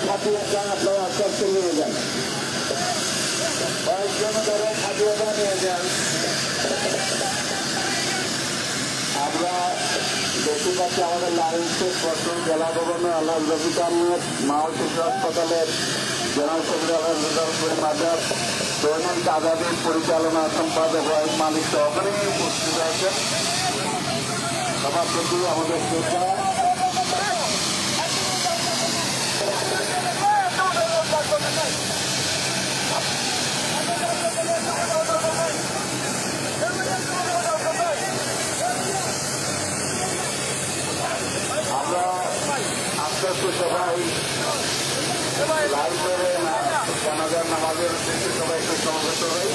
খাটিয়ে যান আপনারা আস্তে নিয়ে যান কয়েকজন ধরে নিয়ে যান আমরা দেখতে পাচ্ছি আমাদের লাইন্সের প্রথম জেলা গভর্নর আল্লাহ রফিক আহমেদ মাও শিশু পরিচালনা সম্পাদক ওয়াহিদ মালিক সহকারী উপস্থিত আছেন সভাপতি আমাদের শ্রদ্ধা আমরা আস্তে আস্তে সবাই লাইভ করে নামাজের উদ্দেশ্যে সবাই একটু সমবেত হই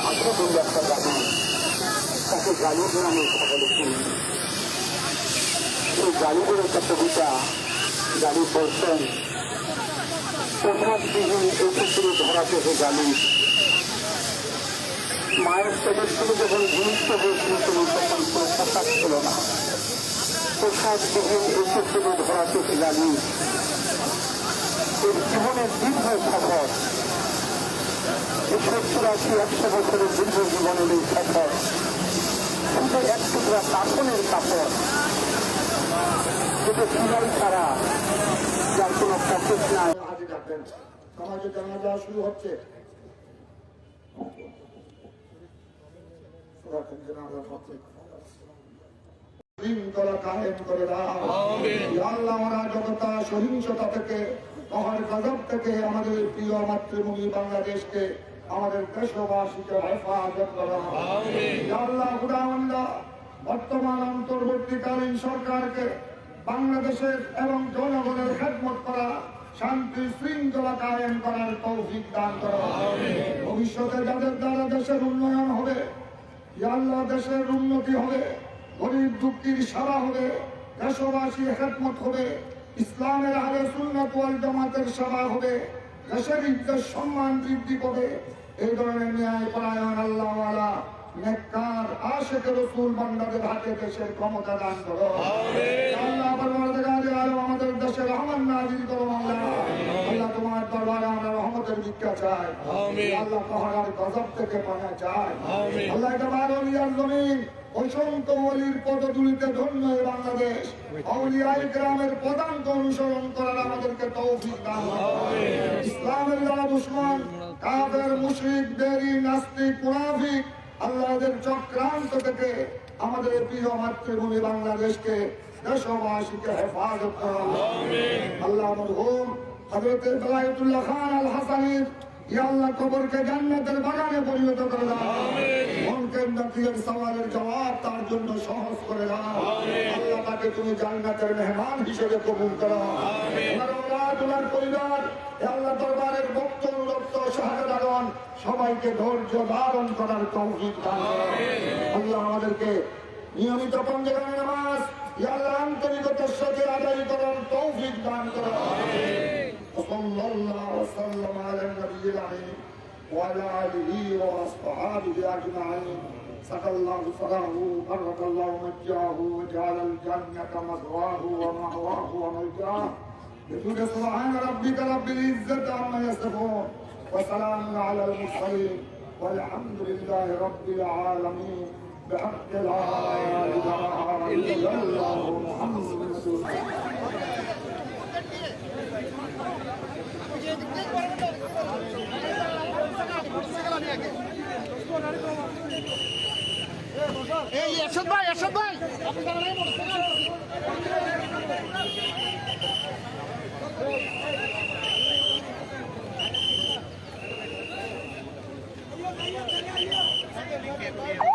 আঠারো দিন একটা দাবি তাকে গালিবের আমি সকলে চিনি সেই গালিবের একটা কবিতা গালি বলছেন প্রভাববিহীন এই পৃথিবী ধরাতে সে গালি মায়ের পেটের থেকে যখন গুরুত্ব হয়েছিল, তখন কোনো প্রকাশ ছিল না। প্রসাদবিহীন এই পৃথিবী ধরাতে সে গালি এর জীবনের দীর্ঘ সফর। এই সত্তর আশি একশো বছরের দীর্ঘ জীবনের এই সফর। শুধু এক টুকরা কাপড়ের কাপড় যেটা সিলাই ছাড়া যার কোনো পকেট নাই। সমাজে জানাজা শুরু হচ্ছে। সহিংসতা থেকে গজব থেকে আমাদের প্রিয় মাতৃভূমি বাংলাদেশকে আমাদের দেশবাসীকে হেফাজত করা বর্তমান অন্তর্বর্তীকালীন সরকারকে বাংলাদেশের এবং জনগণের খেদমত করা শান্তি শৃঙ্খলা কায়েম করার তৌফিক দান করা ভবিষ্যতে যাদের দ্বারা দেশের উন্নয়ন আল্লাহ দেশের উন্নতি হবে, গরিব দুঃখীর সারা হবে, দেশবাসী হেকমত হবে, ইসলামের আগে সুন্নত জামাতের সারা হবে, দেশের ইজ্জত সম্মান বৃদ্ধি করে এই ধরনের ন্যায় পরায়ণ আল্লাহওয়ালা নেককার আশেখ রসুল বান্দাদের হাতে দেশের ক্ষমতা দান করো। আল্লাহ পরবর্তীকালে আরও আমাদের দেশে রহমান নাজিল করো আল্লাহ আল্লাহ তোমার দরবারে আমরা রহমতের ভিক্ষা চাই। আল্লাহ পাহাড়ার গজব থেকে পানা চাই। আল্লাহ এটা বারো জমিন অসংখ্য অলির পদতুলিতে ধন্য এই বাংলাদেশ। অলিয়াই গ্রামের পদাঙ্ক অনুসরণ করার আমাদেরকে তৌফিক দান ইসলামের যারা দুশ্মন কাফের মুশরিক বেরি নাস্তিক মুনাফিক আল্লাহদের চক্রান্ত থেকে আমাদের প্রিয় মাতৃভূমি বাংলাদেশকে দেশবাসীকে হেফাজত আল্লাহ মরহুম বেলায়েতুল্লাহ খান আল হাসানির ইয়া আল্লাহ কবরকে জান্নাতের বাগানে পরিণত করে দাও। মনকে নাকিয়ের সওয়ালের জবাব তার জন্য সহজ করে দাও আল্লাহ তাকে তুমি জান্নাতের মেহমান হিসেবে কবুল করো ওনার ওলাদ, ওনার পরিবার এ আল্লাহ দরবারের ভক্ত অনুরক্ত শাহজাদাগণ সবাইকে ধৈর্য ধারণ করার তৌফিক দান করো আল্লাহ আমাদেরকে নিয়মিত পঞ্চগামী নামাজ ইয়া আল্লাহ আন্তরিকতার সাথে আদায় করার তৌফিক দান করো وصلى الله وسلم على النبي العظيم وعلى آله وأصحابه أجمعين. سقى الله صدره بارك الله مجاه وجعل الجنة مثواه ومأواه وملجاه. بجود سبحان ربك رب العزة عما يصفون وسلام على المرسلين والحمد لله رب العالمين. بحق لا اله الا الله محمد رسول الله এই এসব ভাই এসব ভাই Yeah, yeah.